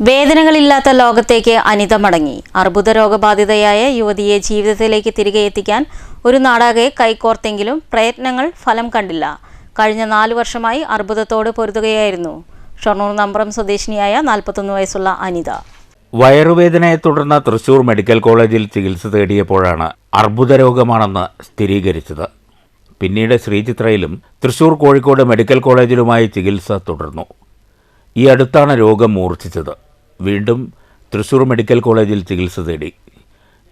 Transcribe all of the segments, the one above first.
വേദനകളില്ലാത്ത ലോകത്തേക്ക് അനിത മടങ്ങി. അർബുദ രോഗബാധിതയായ യുവതിയെ ജീവിതത്തിലേക്ക് തിരികെ എത്തിക്കാൻ ഒരു നാടാകെ കൈകോർത്തെങ്കിലും പ്രയത്നങ്ങൾ ഫലം കണ്ടില്ല. കഴിഞ്ഞ നാലു വർഷമായി അർബുദത്തോട് പൊരുതുകയായിരുന്നു. ഷൊർണൂർ നമ്പ്രം സ്വദേശിനിയായ നാൽപ്പത്തൊന്ന് വയസ്സുള്ള അനിത. വയറുവേദനയെ തുടർന്ന് തൃശൂർ മെഡിക്കൽ കോളേജിൽ ചികിത്സ തേടിയപ്പോഴാണ് അർബുദ രോഗമാണെന്ന് സ്ഥിരീകരിച്ചത്. പിന്നീട് ശ്രീചിത്രയിലും തൃശൂർ കോഴിക്കോട് മെഡിക്കൽ കോളേജിലുമായി ചികിത്സ തുടർന്നു. ഈ അടുത്താണ് രോഗം മൂർച്ഛിച്ചത്. വീണ്ടും തൃശൂർ മെഡിക്കൽ കോളേജിൽ ചികിത്സ തേടി.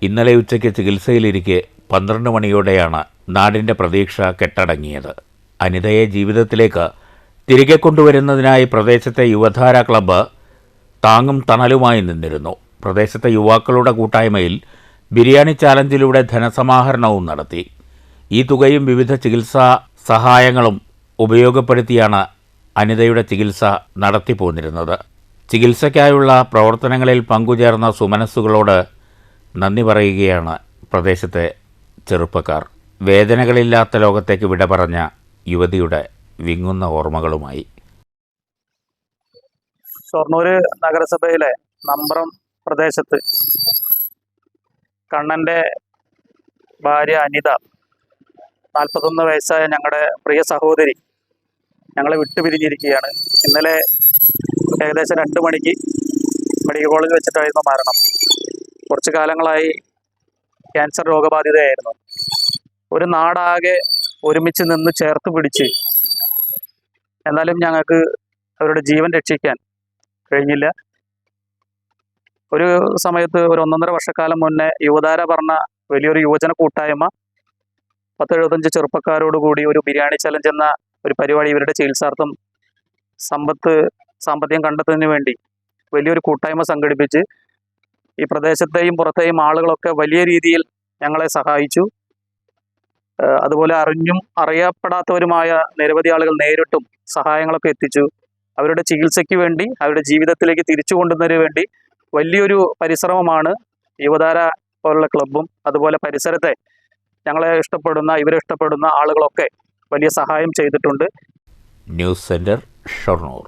ഇന്നലെ ഉച്ചയ്ക്ക് ചികിത്സയിലിരിക്കെ പന്ത്രണ്ട് മണിയോടെയാണ് നാടിന്റെ പ്രതീക്ഷ കെട്ടടങ്ങിയത്. അനിതയെ ജീവിതത്തിലേക്ക് തിരികെ കൊണ്ടുവരുന്നതിനായി പ്രദേശത്തെ യുവധാര ക്ലബ്ബ് താങ്ങും തണലുമായി നിന്നിരുന്നു. പ്രദേശത്തെ യുവാക്കളുടെ കൂട്ടായ്മയിൽ ബിരിയാണി ചാലഞ്ചിലൂടെ ധനസമാഹരണവും നടത്തി. ഈ തുകയും വിവിധ ചികിത്സാ സഹായങ്ങളും ഉപയോഗപ്പെടുത്തിയാണ് അനിതയുടെ ചികിത്സ നടത്തിപ്പോന്നിരുന്നത്. ചികിത്സയ്ക്കായുള്ള പ്രവർത്തനങ്ങളിൽ പങ്കുചേർന്ന സുമനസ്സുകളോട് നന്ദി പറയുകയാണ് പ്രദേശത്തെ ചെറുപ്പക്കാർ. വേദനകളില്ലാത്ത ലോകത്തേക്ക് വിട പറഞ്ഞ യുവതിയുടെ വിങ്ങുന്ന ഓർമ്മകളുമായി. ഷൊർണൂര് നഗരസഭയിലെ നമ്പ്രം പ്രദേശത്ത് കണ്ണന്റെ ഭാര്യ അനിത നാൽപ്പത്തൊന്ന് വയസ്സായ ഞങ്ങളുടെ പ്രിയ സഹോദരി ഞങ്ങളെ വിട്ടുപിരിഞ്ഞിരിക്കുകയാണ്. ഇന്നലെ ഏകദേശം രണ്ട് മണിക്ക് മെഡിക്കൽ കോളേജിൽ വെച്ചിട്ടായിരുന്നു മരണം. കുറച്ച് കാലങ്ങളായി ക്യാൻസർ രോഗബാധിതയായിരുന്നു. ഒരു നാടാകെ ഒരുമിച്ച് നിന്ന് ചേർത്ത് പിടിച്ച് എന്നാലും ഞങ്ങൾക്ക് അവരുടെ ജീവൻ രക്ഷിക്കാൻ കഴിഞ്ഞില്ല. ഒരു സമയത്ത് ഒരു ഒന്നൊന്നര വർഷക്കാലം മുന്നേ യുവതാര പറഞ്ഞ വലിയൊരു യുവജന കൂട്ടായ്മ പത്ത് എഴുപത്തഞ്ച് ചെറുപ്പക്കാരോട് കൂടി ഒരു ബിരിയാണി ചലഞ്ച് എന്ന ഒരു പരിപാടി ഇവരുടെ ചികിത്സാർത്ഥം സമ്പത്ത് സാമ്പത്തികം കണ്ടെത്തുന്നതിന് വേണ്ടി വലിയൊരു കൂട്ടായ്മ സംഘടിപ്പിച്ച് ഈ പ്രദേശത്തെയും പുറത്തെയും ആളുകളൊക്കെ വലിയ രീതിയിൽ ഞങ്ങളെ സഹായിച്ചു. അതുപോലെ അറിഞ്ഞും അറിയപ്പെടാത്തവരുമായ നിരവധി ആളുകൾ നേരിട്ടും സഹായങ്ങളൊക്കെ എത്തിച്ചു. അവരുടെ ചികിത്സയ്ക്ക് വേണ്ടി അവരുടെ ജീവിതത്തിലേക്ക് തിരിച്ചു കൊണ്ടുവന്നതിന് വേണ്ടി വലിയൊരു പരിശ്രമമാണ് യുവതാര പോലുള്ള ക്ലബും അതുപോലെ പരിസരത്തെ ഞങ്ങളെ ഇഷ്ടപ്പെടുന്ന ഇവരെ ഇഷ്ടപ്പെടുന്ന ആളുകളൊക്കെ വലിയ സഹായം ചെയ്തിട്ടുണ്ട്. News centre Shoranur.